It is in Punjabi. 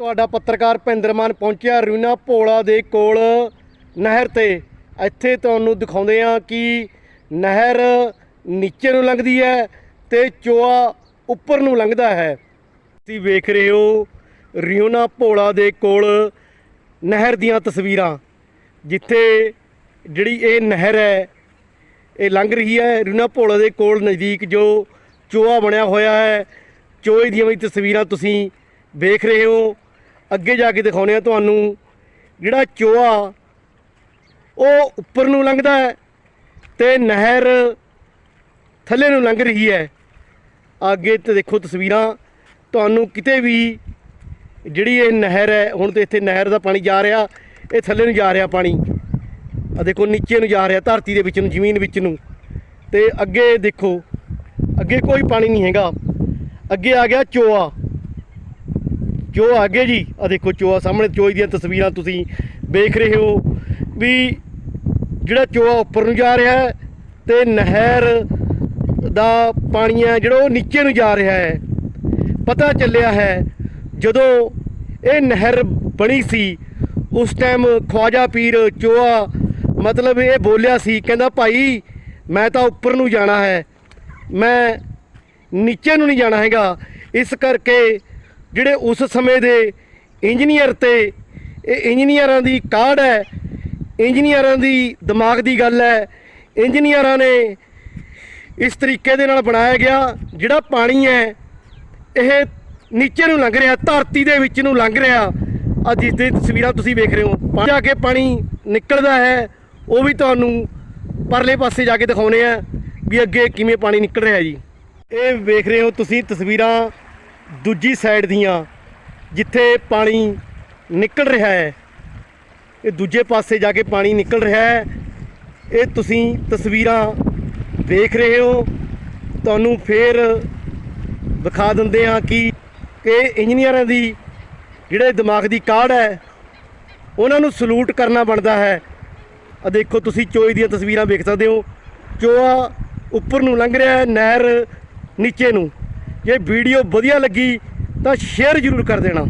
ਤੁਹਾਡਾ ਪੱਤਰਕਾਰ ਭਿੰਦਰਮਾਨ ਪਹੁੰਚਿਆ ਰੂਨਾ ਭੋਲਾ ਦੇ ਕੋਲ ਨਹਿਰ ਤੇ। ਇੱਥੇ ਤੁਹਾਨੂੰ ਦਿਖਾਉਂਦੇ ਆ ਕਿ ਨਹਿਰ ਨੀਚੇ ਨੂੰ ਲੰਘਦੀ ਹੈ ਤੇ ਚੋਆ ਉੱਪਰ ਨੂੰ ਲੰਘਦਾ ਹੈ। ਤੁਸੀਂ ਵੇਖ ਰਹੇ ਹੋ ਰਿਊਨਾ ਭੋਲਾ ਦੇ ਕੋਲ ਨਹਿਰ ਦੀਆਂ ਤਸਵੀਰਾਂ, ਜਿੱਥੇ ਜਿਹੜੀ ਇਹ ਨਹਿਰ ਹੈ, ਇਹ ਲੰਘ ਰਹੀ ਹੈ ਰਿਊਨਾ ਭੋਲਾ ਦੇ ਕੋਲ ਨਜ਼ਦੀਕ ਜੋ ਚੋਆ ਬਣਿਆ ਹੋਇਆ ਹੈ। ਚੋਏ ਦੀਆਂ ਵੀ ਤਸਵੀਰਾਂ ਤੁਸੀਂ ਵੇਖ ਰਹੇ ਹੋ। ਅੱਗੇ ਜਾ ਕੇ ਦਿਖਾਉਂਦੇ ਆ ਤੁਹਾਨੂੰ। ਜਿਹੜਾ ਚੋਆ ਉਹ ਉੱਪਰ ਨੂੰ ਲੰਘਦਾ ਹੈ ਤੇ ਨਹਿਰ ਥੱਲੇ ਨੂੰ ਲੰਘ ਰਹੀ ਹੈ। ਅੱਗੇ ਤੇ ਦੇਖੋ ਤਸਵੀਰਾਂ, ਤੁਹਾਨੂੰ ਕਿਤੇ ਵੀ ਜਿਹੜੀ ਇਹ ਨਹਿਰ ਹੈ, ਹੁਣ ਤੇ ਇੱਥੇ ਨਹਿਰ ਦਾ ਪਾਣੀ ਜਾ ਰਿਹਾ, ਇਹ ਥੱਲੇ ਨੂੰ ਜਾ ਰਿਹਾ ਪਾਣੀ। ਆ ਦੇਖੋ, ਨੀਚੇ ਨੂੰ ਜਾ ਰਿਹਾ, ਧਰਤੀ ਦੇ ਵਿੱਚ ਨੂੰ, ਜ਼ਮੀਨ ਵਿੱਚ ਨੂੰ। ਤੇ ਅੱਗੇ ਦੇਖੋ, ਅੱਗੇ ਕੋਈ ਪਾਣੀ ਨਹੀਂ ਹੈਗਾ। ਅੱਗੇ ਆ ਗਿਆ ਚੋਆ। ਜੋ ਗਏ ਜੀ। ਆ ਦੇਖੋ ਚੋਆ ਸਾਹਮਣੇ, ਚੋਈ ਦੀਆਂ ਤਸਵੀਰਾਂ ਤੁਸੀਂ ਵੇਖ ਰਹੇ ਹੋ ਵੀ ਜਿਹੜਾ ਚੋਆ ਉੱਪਰ ਨੂੰ ਜਾ ਰਿਹਾ ਹੈ ਤੇ ਨਹਿਰ ਦਾ ਪਾਣੀ ਹੈ, ਜਿਹੜਾ ਉਹ ਨੀਚੇ ਨੂੰ ਜਾ ਰਿਹਾ ਹੈ। ਪਤਾ ਚੱਲਿਆ ਹੈ, ਜਦੋਂ ਇਹ ਨਹਿਰ ਬਣੀ ਸੀ, ਉਸ ਟਾਈਮ ਖਵਾਜਾ ਪੀਰ ਚੋਆ ਮਤਲਬ ਇਹ ਬੋਲਿਆ ਸੀ, ਕਹਿੰਦਾ ਭਾਈ, ਮੈਂ ਤਾਂ ਉੱਪਰ ਨੂੰ ਜਾਣਾ ਹੈ। ਮੈਂ ਨੀਚੇ ਨੂੰ ਨਹੀਂ ਜਾਣਾ ਹੈਗਾ। ਇਸ ਕਰਕੇ ਜਿਹੜੇ ਉਸ ਸਮੇਂ ਦੇ ਇੰਜੀਨੀਅਰ ਤੇ, ਇਹ ਇੰਜੀਨੀਅਰਾਂ ਦੀ ਕਾਢ ਹੈ, ਇੰਜੀਨੀਅਰਾਂ ਦੀ ਦਿਮਾਗ ਦੀ ਗੱਲ ਹੈ, ਇੰਜੀਨੀਅਰਾਂ ਨੇ ਇਸ ਤਰੀਕੇ ਦੇ ਨਾਲ ਬਣਾਇਆ ਗਿਆ ਜਿਹੜਾ ਪਾਣੀ ਹੈ, ਇਹ ਨੀਚੇ ਨੂੰ ਲੰਘ ਰਿਹਾ, ਧਰਤੀ ਦੇ ਵਿੱਚ ਨੂੰ ਲੰਘ ਰਿਹਾ। ਆ ਜਿਸ ਦੀ ਤਸਵੀਰਾਂ ਤੁਸੀਂ ਵੇਖ ਰਹੇ ਹੋ। ਪਾਣੀ ਜਾ ਕੇ ਪਾਣੀ ਨਿਕਲਦਾ ਹੈ, ਉਹ ਵੀ ਤੁਹਾਨੂੰ ਪਰਲੇ ਪਾਸੇ ਜਾ ਕੇ ਦਿਖਾਉਨੇ ਆ ਵੀ ਅੱਗੇ ਕਿਵੇਂ ਪਾਣੀ ਨਿਕਲ ਰਿਹਾ ਜੀ। ਇਹ ਵੇਖ ਰਹੇ ਹੋ ਤੁਸੀਂ ਤਸਵੀਰਾਂ ਦੂਜੀ ਸਾਈਡ ਦੀਆਂ, ਜਿੱਥੇ ਪਾਣੀ ਨਿਕਲ ਰਿਹਾ ਹੈ। ਇਹ ਦੂਜੇ ਪਾਸੇ ਜਾ ਕੇ ਪਾਣੀ ਨਿਕਲ ਰਿਹਾ ਹੈ। ਇਹ ਤੁਸੀਂ ਤਸਵੀਰਾਂ ਦੇਖ ਰਹੇ ਹੋ। ਤੁਹਾਨੂੰ ਫੇਰ ਵਿਖਾ ਦਿੰਦੇ ਹਾਂ ਕਿ ਇਹ ਇੰਜੀਨੀਅਰਾਂ ਦੀ ਜਿਹੜੇ ਦਿਮਾਗ ਦੀ ਕਾਢ ਹੈ, ਉਹਨਾਂ ਨੂੰ ਸਲੂਟ ਕਰਨਾ ਬਣਦਾ ਹੈ। ਆ ਦੇਖੋ ਤੁਸੀਂ ਚੋਈ ਦੀਆਂ ਤਸਵੀਰਾਂ ਵੇਖ ਸਕਦੇ ਹੋ। ਚੋਆ ਉੱਪਰ ਨੂੰ ਲੰਘ ਰਿਹਾ ਹੈ, ਨਹਿਰ ਨੀਚੇ ਨੂੰ। ਜੇ ਵੀਡੀਓ ਵਧੀਆ ਲੱਗੀ ਤਾਂ ਸ਼ੇਅਰ ਜ਼ਰੂਰ ਕਰ ਦੇਣਾ।